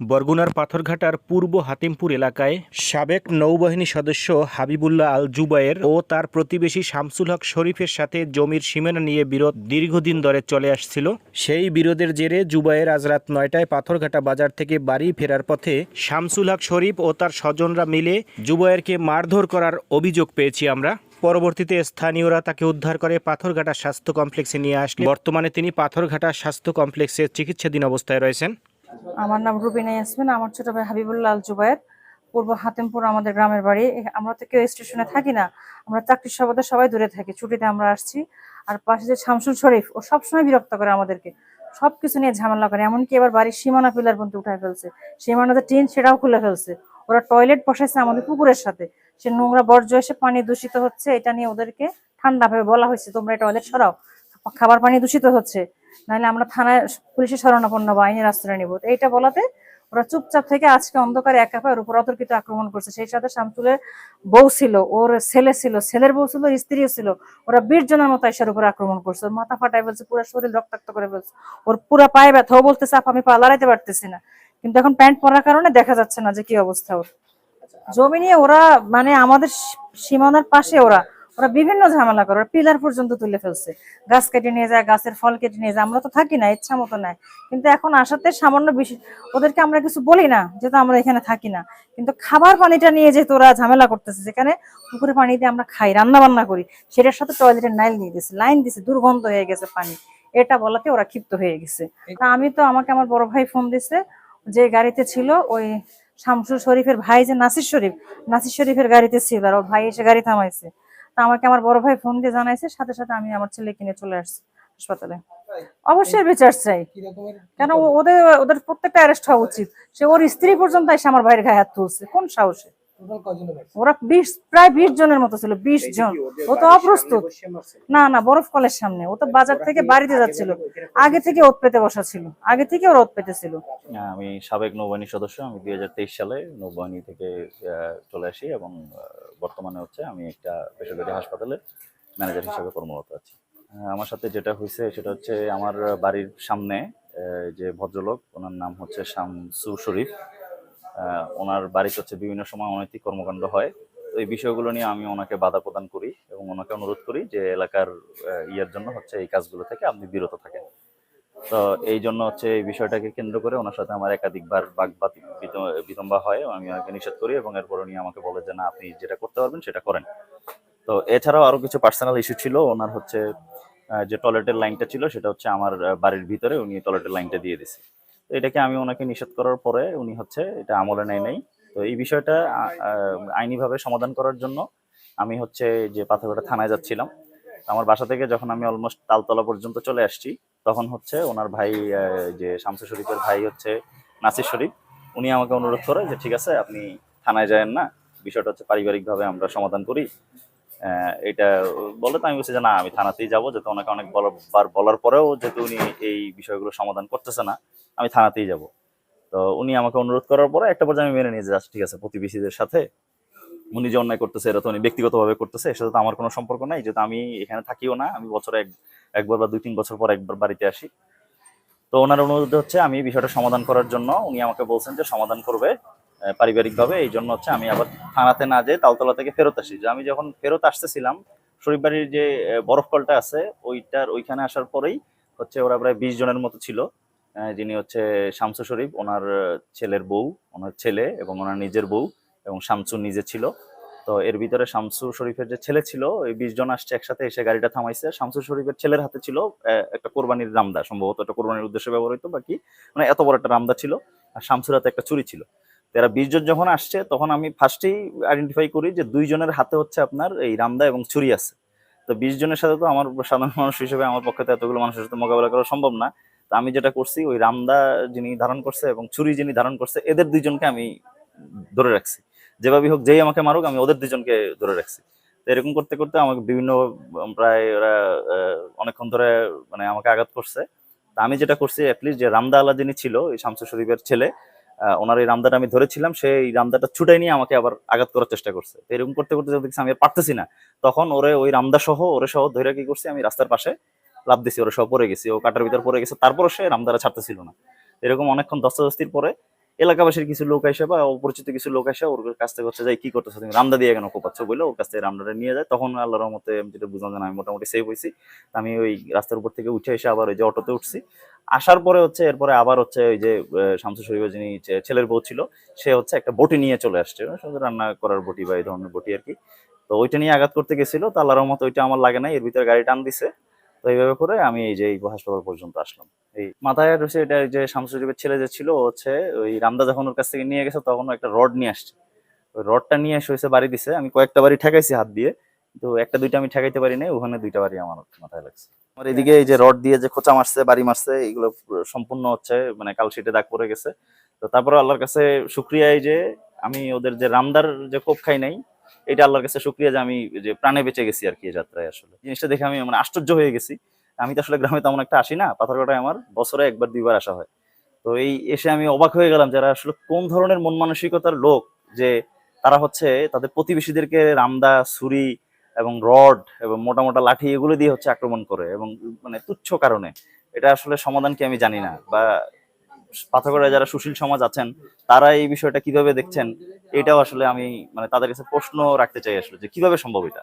বরগুনার পাথরঘাটার পূর্ব হাতিমপুর এলাকায় সাবেক নৌবাহিনী সদস্য হাবিবুল্লাহ আল জুবায়ের ও তার প্রতিবেশী শামসুল হক শরীফের সাথে জমির সীমানা নিয়ে বিরোধ দীর্ঘদিন ধরে চলে আসছিল। সেই বিরোধের জেরে জুবায়ের আজ রাত নয়টায় পাথরঘাটা বাজার থেকে বাড়ি ফেরার পথে শামসুল হক শরীফ ও তার স্বজনরা মিলে জুবায়েরকে মারধর করার অভিযোগ পেয়েছি আমরা। পরবর্তীতে স্থানীয়রা তাকে উদ্ধার করে পাথরঘাটা স্বাস্থ্য কমপ্লেক্সে নিয়ে আসলে। বর্তমানে তিনি পাথরঘাটা স্বাস্থ্য কমপ্লেক্সে চিকিৎসাধীন অবস্থায় রয়েছেন। আমার নাম রুবিনা ইয়াসমিন, আমার ছোট ভাই হাবিবুল্লাহ আল জুবায়ের পূর্ব হাতিমপুর আমাদের গ্রামের বাড়ি। আমরা তো কেউ স্টেশনে থাকি না। আমরা চাকরির সুবাদে সবাই দূরে থাকি। ছুটিতে আমরা আসছি। আর পাশে যে শামসুল শরীফ, ও সবসময় বিরক্ত করে আমাদেরকে। সবকিছু নিয়ে ঝামেলা করে। এমনকি এবার বাড়ির সীমানা পিলার পর্যন্ত উঠায় ফেলছে। সীমানাতে টিন সেটাও খুলে ফেলছে। ওরা টয়লেট বসাইছে আমাদের পুকুরের সাথে। সে নোংরা বর্জ্য এসে পানি দূষিত হচ্ছে। এটা নিয়ে ওদেরকে ঠান্ডা ভাবে বলা হয়েছে, তোমরা টয়লেট সরাও। খাবার পানি দূষিত হচ্ছে। নাহলে আমরা থানায় পুলিশের শরণাপন্ন বা আইনের আশ্রয় নিব। এইটা বলাতে ওরা চুপচাপ থেকে আজকে অন্ধকারে একা উপর অতর্কিত আক্রমণ করছে। সেই সাথে শামসুলের বউ ছিল ওর ছেলে ছিল ছেলের বউ ছিল স্ত্রীও ছিল। ওরা বিশ জনের মতো এসার উপর আক্রমণ করছে। ওর মাথা ফাটাই বলছে পুরো শরীর রক্তাক্ত করে বলছে ওর পুরো পায়ে ব্যথা ও বলতেছে আপা আমি পা লড়াইতে পারতেছি না। কিন্তু এখন প্যান্ট পরার কারণে দেখা যাচ্ছে না যে কি অবস্থা ওর। জমি নিয়ে ওরা মানে আমাদের সীমানার পাশে ওরা ওরা বিভিন্ন ঝামেলা করে পিলার পর্যন্ত তুলে ফেলছে। গাছ কেটে নিয়ে যায়, গাছের ফল কেটে নিয়ে যায়, আমরা তো থাকি না, ইচ্ছা মতো নেয় কিন্তু এখন আসাতে সামান্য ওদেরকে আমরা কিছু বলি না, যেহেতু আমরা এখানে থাকি না। কিন্তু খাবার পানিটা নিয়ে যেহেতু ওরা ঝামেলা করতেছে, যেখানে পুকুরে পানি দিয়ে আমরা খাই রান্না বান্না করি, সেটার সাথে টয়লেটের নাইল নিয়ে দিছে লাইন দিছে দুর্গন্ধ হয়ে গেছে পানি। এটা বলাতে ওরা ক্ষিপ্ত হয়ে গেছে। তা আমি তো আমাকে আমার বড় ভাই ফোন দিছে যে গাড়িতে ছিল ওই শামসুল শরীফের ভাই যে নাসির শরীফ, নাসির শরীফের গাড়িতে ছিল, আর ওর ভাই এসে গাড়ি থামাইছে। আমাকে আমার বড় ভাই ফোন দিয়ে জানাইছে, সাথে সাথে আমি আমার ছেলে কিনে চলে আসছি হাসপাতালে। অবশ্যই বিচার চাই। কেন ওদের ওদের প্রত্যেকটা অ্যারেস্ট হওয়া উচিত। সে ওর স্ত্রী পর্যন্ত এসে আমার ভাইয়ের গায়ে হাত তুলছে। কোন সাহসে? ওরা বিশ প্রায় বিশ জনের মতো ছিল বিশ জন। ও তো অপ্রস্তুত। না না বরফ কলের সামনে। ও তো বাজার থেকে বাড়িতে যাচ্ছিল। আগে থেকে ওত পেতে বসা ছিল। আগে থেকে ওর ওত পেতে ছিল হ্যাঁ, আমি সাবেক নৌবাহিনী সদস্য আমি দুই হাজার তেইশ সালে নৌবাহিনী থেকে আহ, চলে আসি এবং বর্তমানে হচ্ছে আমি একটা বেসরকারি হাসপাতালে ম্যানেজার হিসেবে কর্মরত আছি। আমার সাথে যেটা হয়েছে সেটা হচ্ছে আমার বাড়ির সামনে আহ, যে ভদ্রলোক ওনার নাম হচ্ছে শামসু শরীফ। ওনার বাড়িতে হচ্ছে বিভিন্ন সময় অনৈতিক কর্মকাণ্ড হয়। তো এই বিষয়গুলো নিয়ে আমি ওনাকে বাধা প্রদান করি এবং ওনাকে অনুরোধ করি যে এলাকার ইয়ের জন্য হচ্ছে এই কাজগুলো থেকে আপনি বিরত থাকেন। তো এই জন্য হচ্ছে এই বিষয়টাকে কেন্দ্র করে ওনার সাথে আমার একাধিকবার বাগবাদ বিতম্বা হয়। আমি ওনাকে নিষেধ করি এবং এরপর উনি আমাকে বলে যে, না, আপনি যেটা করতে পারবেন সেটা করেন। তো এছাড়াও আরও কিছু পার্সোনাল ইস্যু ছিল। ওনার হচ্ছে যে টয়লেটের লাইনটা ছিল সেটা হচ্ছে আমার বাড়ির ভিতরে উনি টয়লেটের লাইনটা দিয়ে দিছে এটাকে আমি ওনাকে নিষেধ করার পরে উনি হচ্ছে এটা আমলে নেয় নাই। তো এই বিষয়টা আইনিভাবে সমাধান করার জন্য আমি হচ্ছে যে পাথরঘাটা থানায় যাচ্ছিলাম। আমার বাসা থেকে যখন আমি অলমোস্ট তালতলা পর্যন্ত চলে আসছি, তখন হচ্ছে ওনার ভাই যে শামসু শরীফের ভাই হচ্ছে নাসির শরীফ, উনি আমাকে অনুরোধ করে যে, ঠিক আছে, আপনি থানায় যায়েন না। বিষয়টা হচ্ছে পারিবারিকভাবে আমরা সমাধান করি। এটা বলে তো আমি বলছি যে না আমি থানাতেই যাব যেহেতু ওনাকে অনেকবার বলার বলার পরেও যেহেতু উনি এই বিষয়গুলো সমাধান করতেছে না আমি থানাতেই যাব। তো উনি আমাকে অনুরোধ করার পরে একটা পর্যায়ে আমি মেনে নিয়ে যে আচ্ছা, ঠিক আছে প্রতিবেশীদের সাথে। উনি যে অন্যায় করতেছে এটা তো উনি ব্যক্তিগতভাবে করতেছে এর তো আমার কোনো সম্পর্ক নাই যেহেতু আমি এখানে থাকিও না আমি বছরে এক একবার বা দুই তিন বছর পর একবার বাড়িতে আসি। তো ওনার অনুরোধ হচ্ছে আমি বিষয়টা সমাধান করার জন্য উনি আমাকে বলছেন যে সমাধান করবে। পারিবারিকভাবে, এই জন্য হচ্ছে আমি আবার থানাতে না যেয়ে তালতলা থেকে ফেরত আসি। যে আমি যখন ফেরত আসতেছিলাম শরীফ বাড়ির যে বরফ কলটা আছে, ওইটার ওইখানে আসার পরেই হচ্ছে ওরা প্রায় বিশ জনের মতো ছিল। যিনি হচ্ছে শামসু শরীফ, ওনার ছেলের বউ, ওনার ছেলে এবং ওনার নিজের বউ এবং শামসু নিজে ছিল। তো এর ভিতরে শামসু শরীফের যে ছেলে ছিল, ওই বিশ জন আসছে একসাথে এসে গাড়িটা থামাইছে। শামসু শরীফের ছেলের হাতে ছিল একটা কোরবানির রামদা। সম্ভবত একটা কোরবানির উদ্দেশ্যে ব্যবহৃত হতো বাকি মানে এত বড় একটা রামদা ছিল। আর শামসুর হাতে একটা চুরি ছিল। তো এরা বিশ জন যখন আসছে, তখন আমি ফার্স্টেই আইডেন্টিফাই করি যে দুইজনের হাতে হচ্ছে আপনার এই রামদা এবং ছুরি আছে। তো বিশ জনের সাথে তো আমার সাধারণ মানুষ হিসেবে আমার পক্ষে তো এতগুলো মানুষের সাথে মোকাবেলা করা সম্ভব না। তো আমি যেটা করছি, ওই রামদা যিনি ধারণ করছে এবং ছুরি যিনি ধারণ করছে, এদের দুইজনকে আমি ধরে রাখছি। যেভাবে হোক, যেই আমাকে মারুক, আমি ওদের দুজনকে ধরে রাখছি। তো এরকম করতে করতে আমাকে বিভিন্ন, প্রায় ওরা অনেকক্ষণ ধরে মানে আমাকে আঘাত করছে। তা আমি যেটা করছি অ্যাটলিস্ট যে রামদা আল্লাহ যিনি ছিল এই শামসু শরীফের ছেলে ওনার এই রামদাটা আমি ধরেছিলাম সেই রামদাটা ছুটাই নিয়ে আমাকে আবার আঘাত করার চেষ্টা করছে। এরকম করতে করতে যখন দেখছি আমি পারতেছি না, তখন ওরে ওই রামদা সহ, ওরে সহ ধরে কি করছি, আমি রাস্তার পাশে লাভ দিছি, ওরে সহ পড়ে গেছি, ও কাটার ভিতর পড়ে গেছে, তারপরও সে রামদারা ছাড়তেছিল না। এরকম অনেকক্ষণ দস্তাদস্তির পরে এলাকাবাসীর কিছু লোক আসে বা অপরিচিত কিছু লোক আসে, ওর কাছ থেকে হচ্ছে যে কি করতেছো, তুমি রামদা দিয়ে কেন কোপাচ্ছ বলে ওর কাছ থেকে রামদাটা নিয়ে যায়। তখন আল্লাহর মতে আমি যেটা বুঝলাম আমি মোটামুটি সেভ হয়েছি আমি ওই রাস্তার উপর থেকে উঠে এসে আবার ওই যে অটোতে উঠছি। আসার পরে হচ্ছে, এরপরে আবার হচ্ছে ওই যে শামসু শরীফের যিনি ছেলের বউ ছিল, সে হচ্ছে একটা বটি নিয়ে চলে আসছে। রান্না করার বটি বা এই ধরনের বটি আর কি। তো ওইটা নিয়ে আঘাত করতে গেছিল। তো আল্লাহর রহমত ওইটা আমার লাগে নাই। এর ভিতরে গাড়ি টান দিছে। তো এইভাবে করে আমি এই যে এই হাসপাতাল পর্যন্ত আসলাম। এই মাথায় রয়েছে এটা যে শামসু শরীফের ছেলে যে ছিল, হচ্ছে ওই রামদা যখন ওর কাছ থেকে নিয়ে গেছে তখন একটা রড নিয়ে আসছে। ওই রডটা নিয়ে এসে হয়েছে বাড়ি দিছে। আমি কয়েকটা বাড়ি ঠেকাইছি হাত দিয়ে তো একটা দুইটা আমি ঠেকাইতে পারি নাই, ওখানে দুইটা বাড়ি আমার মাথায় লাগছে। আমার এদিকে এই যে রড দিয়ে যে খোঁচা মারছে, বাড়ি মারছে এগুলো সম্পূর্ণ হচ্ছে মানে কালশিটে দাগ পড়ে গেছে। তো তারপরে আল্লাহর কাছে শুক্রিয়া এই যে আমি ওদের যে রামদার যে কোপ খাই নাই এটা আল্লাহর কাছে শুক্রিয়া যে আমি যে প্রাণে বেঁচে গেছি আর কি এই যাত্রায় আসলে। জিনিসটা দেখে আমি মানে আশ্চর্য হয়ে গেছি। আমি তো আসলে গ্রামে তেমন একটা আসি না পাথরঘাটায় আমার বছরে একবার, দুইবার আসা হয়। তো এই এসে আমি অবাক হয়ে গেলাম যারা আসলে কোন ধরনের মন মানসিকতার লোক যে তারা হচ্ছে তাদের প্রতিবেশীদেরকে রামদা, ছুরি এবং রড এবং মোটা মোটা লাঠি এগুলো দিয়ে হচ্ছে আক্রমণ করে এবং মানে তুচ্ছ কারণে। এটা আসলে সমাধান কি আমি জানি না বা পাথরঘাটায় যারা সুশীল সমাজ আছেন, তারা এই বিষয়টা কীভাবে দেখছেন? এটাও আসলে আমি মানে তাদের কাছে প্রশ্ন রাখতে চাই আসলে যে কীভাবে সম্ভব এটা?